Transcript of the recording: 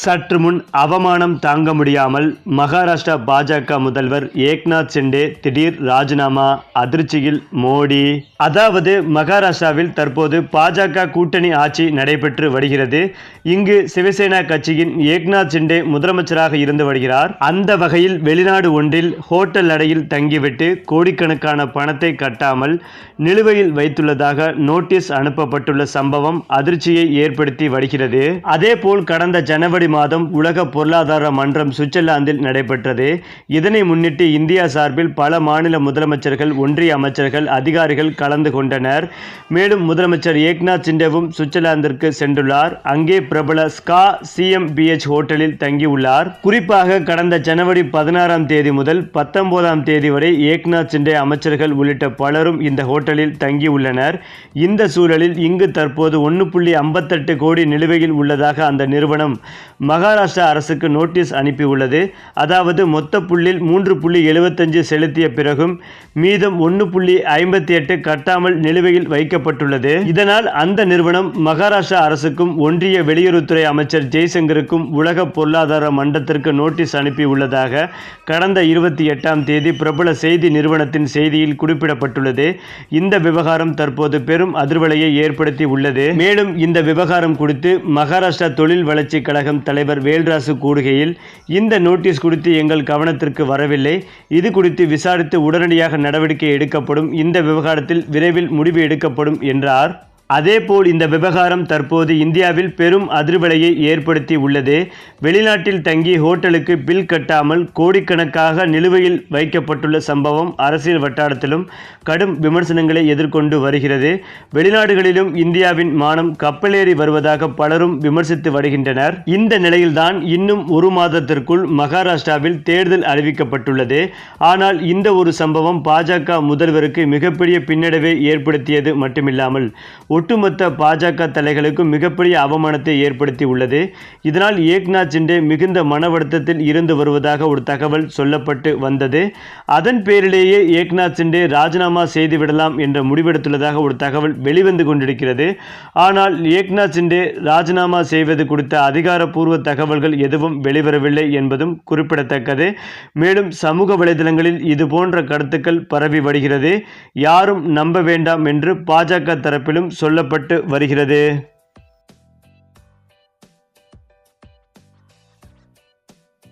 சற்று முன் அவமானம் தாங்க முடியாமல் மகாராஷ்டிரா பாஜக முதல்வர் ஏக்நாத் சிண்டே திடீர் ராஜினாமா அதிர்ச்சியில் மோடி. அதாவது மகாராஷ்டிராவில் தற்போது பாஜக கூட்டணி ஆட்சி நடைபெற்று வருகிறது. இங்கு சிவசேனா கட்சியின் ஏக்நாத் சிண்டே முதலமைச்சராக இருந்து வருகிறார். அந்த வகையில் வெளிநாடு ஒன்றில் ஹோட்டல் அடையில் தங்கிவிட்டு கோடிக்கணக்கான பணத்தை கட்டாமல் நிலுவையில் வைத்துள்ளதாக நோட்டீஸ் அனுப்பப்பட்டுள்ள சம்பவம் அதிர்ச்சியை ஏற்படுத்தி வருகிறது. அதேபோல் கடந்த ஜனவரி மாதம் உலக பொருளாதார மன்றம் சுவிட்சர்லாந்தில் நடைபெற்றது. இதனை முன்னிட்டு இந்தியா சார்பில் பல மாநில முதலமைச்சர்கள் ஒன்றிய அமைச்சர்கள் அதிகாரிகள் கலந்து கொண்டனர். மேலும் முதலமைச்சர் ஏக்நாத் சிண்டேவும் சுவிட்சர்லாந்திற்கு சென்றுள்ளார். அங்கே பிரபல ஸ்கா சிஎம்பிஎச் ஹோட்டலில் தங்கியுள்ளார். குறிப்பாக கடந்த ஜனவரி பதினாறாம் தேதி முதல் பத்தொன்பதாம் தேதி வரை ஏக்நாத் சிண்டே அமைச்சர்கள் உள்ளிட்ட பலரும் இந்த ஹோட்டலில் தங்கியுள்ளனர். இந்த சூழலில் இங்கு தற்போது ஒன்று புள்ளி ஐம்பத்தெட்டு கோடி நிலுவையில் உள்ளதாக அந்த நிறுவனம் மகாராஷ்டிரா அரசுக்கு நோட்டீஸ் அனுப்பியுள்ளது. அதாவது மொத்த புள்ளில் மூன்று புள்ளி எழுபத்தஞ்சு செலுத்திய பிறகும் மீதம் ஒன்று புள்ளி ஐம்பத்தி எட்டு கட்டாமல் நிலுவையில் வைக்கப்பட்டுள்ளது. இதனால் அந்த நிறுவனம் மகாராஷ்டிரா அரசுக்கும் ஒன்றிய வெளியுறவுத்துறை அமைச்சர் ஜெய்சங்கருக்கும் உலக பொருளாதார மன்றத்திற்கு நோட்டீஸ் அனுப்பியுள்ளதாக கடந்த இருபத்தி எட்டாம் தேதி பிரபல செய்தி நிறுவனத்தின் செய்தியில் குறிப்பிடப்பட்டுள்ளது. இந்த விவகாரம் தற்போது பெரும் அதிர்வலையை ஏற்படுத்தி உள்ளது மேலும் இந்த விவகாரம் குறித்து மகாராஷ்டிரா தொழில் வளர்ச்சி கழகம் தலைவர் வேல்ராசு கூறுகையில் இந்த நோட்டீஸ் குறித்து எங்கள் கவனத்திற்கு வரவில்லை. இது குறித்து விசாரித்து உடனடியாக நடவடிக்கை எடுக்கப்படும். இந்த விவகாரத்தில் விரைவில் முடிவு எடுக்கப்படும் என்றார். அதேபோல் இந்த விவகாரம் தற்போது இந்தியாவில் பெரும் அதிர்வலையை ஏற்படுத்தி உள்ளது. வெளிநாட்டில் தங்கி ஹோட்டலுக்கு பில் கட்டாமல் கோடிக்கணக்காக நிலுவையில் வைக்கப்பட்டுள்ள சம்பவம் அரசியல் வட்டாரத்திலும் கடும் விமர்சனங்களை எதிர்கொண்டு வருகிறது. வெளிநாடுகளிலும் இந்தியாவின் மானம் கப்பலேறி வருவதாக பலரும் விமர்சித்து வருகின்றனர். இந்த நிலையில்தான் இன்னும் ஒரு மாதத்திற்குள் மகாராஷ்டிராவில் தேர்தல் அறிவிக்கப்பட்டுள்ளது. ஆனால் இந்த ஒரு சம்பவம் பாஜக முதல்வருக்கு மிகப்பெரிய பின்னடைவை ஏற்படுத்தியது மட்டுமில்லாமல் ஒட்டுமொத்த பாஜக தலைகளுக்கும் மிகப்பெரிய அவமானத்தை ஏற்படுத்தி உள்ளது. இதனால் ஏக்நாத் சிண்டே மிகுந்த மன வருத்தத்தில் இருந்து வருவதாக ஒரு தகவல் சொல்லப்பட்டு வந்தது. அதன் பேரிலேயே ஏக்நாத் சிண்டே ராஜினாமா செய்துவிடலாம் என்ற முடிவெடுத்துள்ளதாக ஒரு தகவல் வெளிவந்து கொண்டிருக்கிறது. ஆனால் ஏக்நாத் சிண்டே ராஜினாமா செய்வது குறித்த அதிகாரப்பூர்வ தகவல்கள் எதுவும் வெளிவரவில்லை என்பதும் குறிப்பிடத்தக்கது. மேலும் சமூக வலைதளங்களில் இது போன்ற கருத்துக்கள் பரவி வருகிறது. யாரும் நம்ப வேண்டாம் என்று பாஜக தரப்பிலும் சொல்லப்பட்டு வருகிறது.